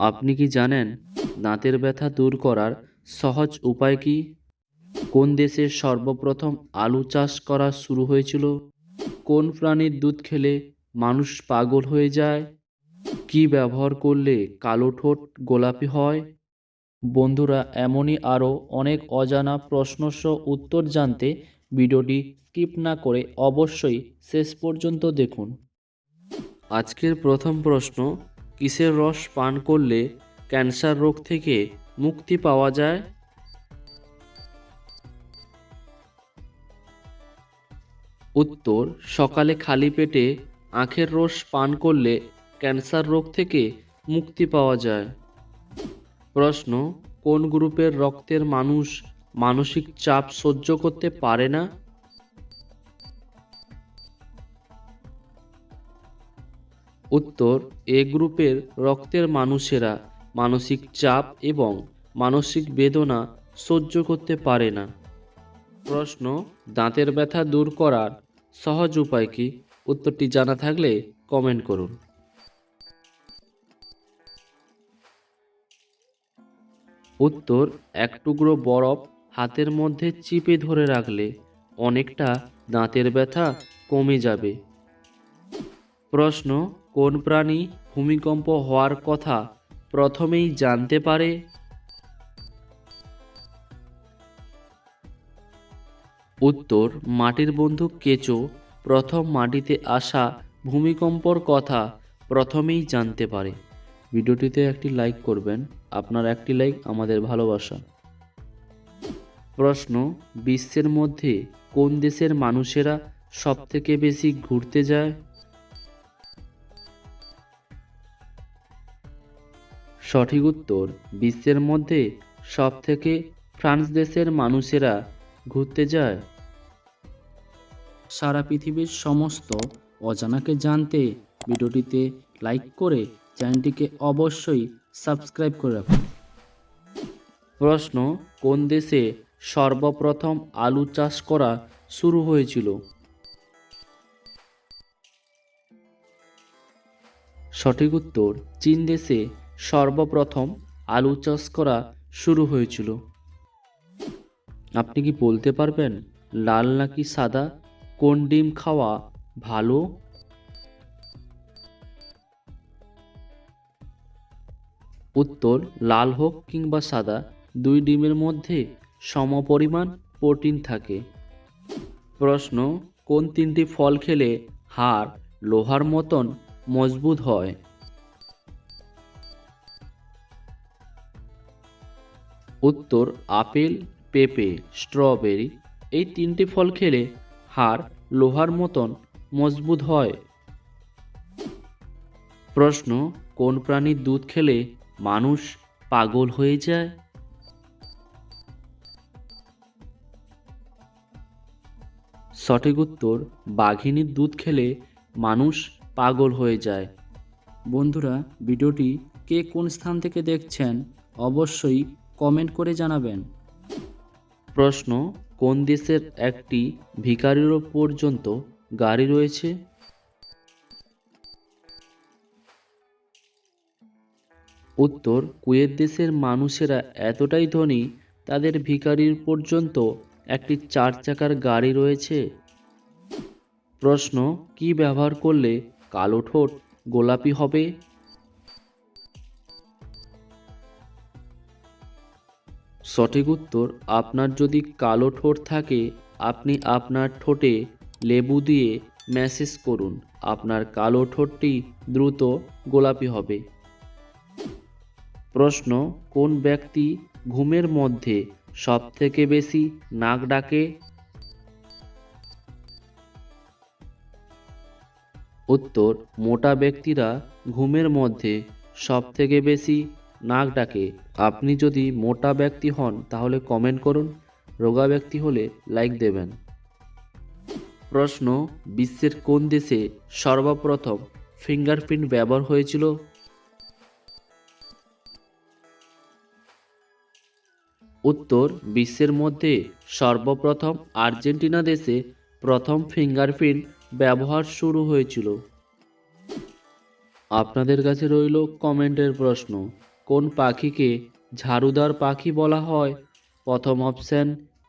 আপনি কি জানেন দাঁতের ব্যথা দূর করার সহজ উপায় কি? কোন দেশে সর্বপ্রথম আলু চাষ করা শুরু হয়েছিল? কোন প্রাণীর দুধ খেলে মানুষ পাগল হয়ে যায়? কি ব্যবহার করলে কালো ঠোঁট গোলাপি হয়? বন্ধুরা, এমনই আরও অনেক অজানা প্রশ্নসহ উত্তর জানতে ভিডিওটি স্কিপ না করে অবশ্যই শেষ পর্যন্ত দেখুন। আজকের প্রথম প্রশ্ন কিসের রস পান করলে ক্যান্সার রোগ থেকে মুক্তি পাওয়া যায়? উত্তর, সকালে খালি পেটে আখের রস পান করলে ক্যান্সার রোগ থেকে মুক্তি পাওয়া যায়। প্রশ্ন, কোন গ্রুপের রক্তের মানুষ মানসিক চাপ সহ্য করতে পারে না? উত্তর, এ গ্রুপের রক্তের মানুষেরা মানসিক চাপ এবং মানসিক বেদনা সহ্য করতে পারে না। প্রশ্ন, দাঁতের ব্যথা দূর করার সহজ উপায় কি? উত্তরটি জানা থাকলে কমেন্ট করুন। উত্তর, এক টুকরো বরফ হাতের মধ্যে চিপে ধরে রাখলে অনেকটা দাঁতের ব্যথা কমে যাবে। প্রশ্ন কোন প্রাণী ভূমিকম্প হওয়ার কথা প্রথমেই জানতে পারে? উত্তর, মাটির বন্ধু কেঁচো প্রথম মাটিতে আসা ভূমিকম্পর কথা প্রথমেই জানতে পারে। ভিডিওটিতে একটি লাইক করবেন, আপনার একটি লাইক আমাদের ভালোবাসা। প্রশ্ন, বিশ্বের মধ্যে কোন দেশের মানুষেরা সবথেকে বেশি ঘুরতে যায়? সঠিক উত্তর বিশ্বের মধ্যে সব থেকে ফ্রান্স দেশের মানুষেরা ঘুরতে যায়। সারা পৃথিবীর সমস্ত অজানাকে জানতে ভিডিওটিতে লাইক করে চ্যানেলটিকে অবশ্যই সাবস্ক্রাইব করে রাখুন। প্রশ্ন, কোন দেশে সর্বপ্রথম আলু চাষ করা শুরু হয়েছিল? সঠিক উত্তর, চীন দেশে সর্বপ্রথম আলু চাষ করা শুরু হয়েছিল। আপনি কি বলতে পারবেন লাল নাকি সাদা? কোন ডিম খাওয়া ভালো? উত্তর, লাল হোক কিংবা সাদা, দুই ডিমের মধ্যে সমপরিমাণ প্রোটিন থাকে। প্রশ্ন, কোন তিনটি ফল খেলে হাড় লোহার মতন মজবুত হয়? উত্তর, আপেল, পেঁপে, স্ট্রবেরি, এই তিনটি ফল খেলে হাড় লোহার মতন মজবুত হয়। প্রশ্ন, কোন প্রাণীর দুধ খেলে মানুষ পাগল হয়ে যায়? সঠিক উত্তর বাঘিনীর দুধ খেলে মানুষ পাগল হয়ে যায়। বন্ধুরা, ভিডিওটি কে কোন স্থান থেকে দেখছেন অবশ্যই কমেন্ট করে জানাবেন। প্রশ্ন, কোন দেশের একটি ভিকারিরও পর্যন্ত গাড়ি রয়েছে? উত্তর, কুয়েত দেশের মানুষেরা এতটাই ধনী, তাদের ভিখারির পর্যন্ত একটি চার চাকার গাড়ি রয়েছে। প্রশ্ন, কি ব্যবহার করলে কালো ঠোঁট গোলাপি হবে? সঠিক উত্তর, আপনার যদি কালো ঠোঁট থাকে, আপনি আপনার ঠোঁটে লেবু দিয়ে ম্যাসেজ করুন। আপনার কালো ঠোঁটটি দ্রুত গোলাপি হবে। প্রশ্ন, কোন ব্যক্তি ঘুমের মধ্যে সবথেকে বেশি নাক ডাকে? উত্তর, মোটা ব্যক্তিরা ঘুমের মধ্যে সবথেকে বেশি নাক ডাকে। আপনি যদি মোটা ব্যক্তি হন, তাহলে কমেন্ট করুন। রোগা ব্যক্তি হলে লাইক দেবেন। প্রশ্ন, বিশ্বের কোন দেশে সর্বপ্রথম ফিঙ্গারপ্রিন্ট ব্যবহার হয়েছিল? উত্তর, বিশ্বের মধ্যে সর্বপ্রথম আর্জেন্টিনা দেশে প্রথম ফিঙ্গারপ্রিন্ট ব্যবহার শুরু হয়েছিল। আপনাদের কাছে রইল কমেন্টের প্রশ্ন। কোন পাখিকে ঝাড়ুদার পাখি বলা হয়? প্রথম অপশান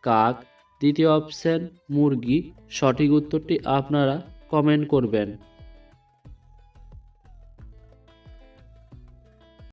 কাক। দ্বিতীয় অপশান মুরগি। সঠিক উত্তরটি আপনারা কমেন্ট করবেন।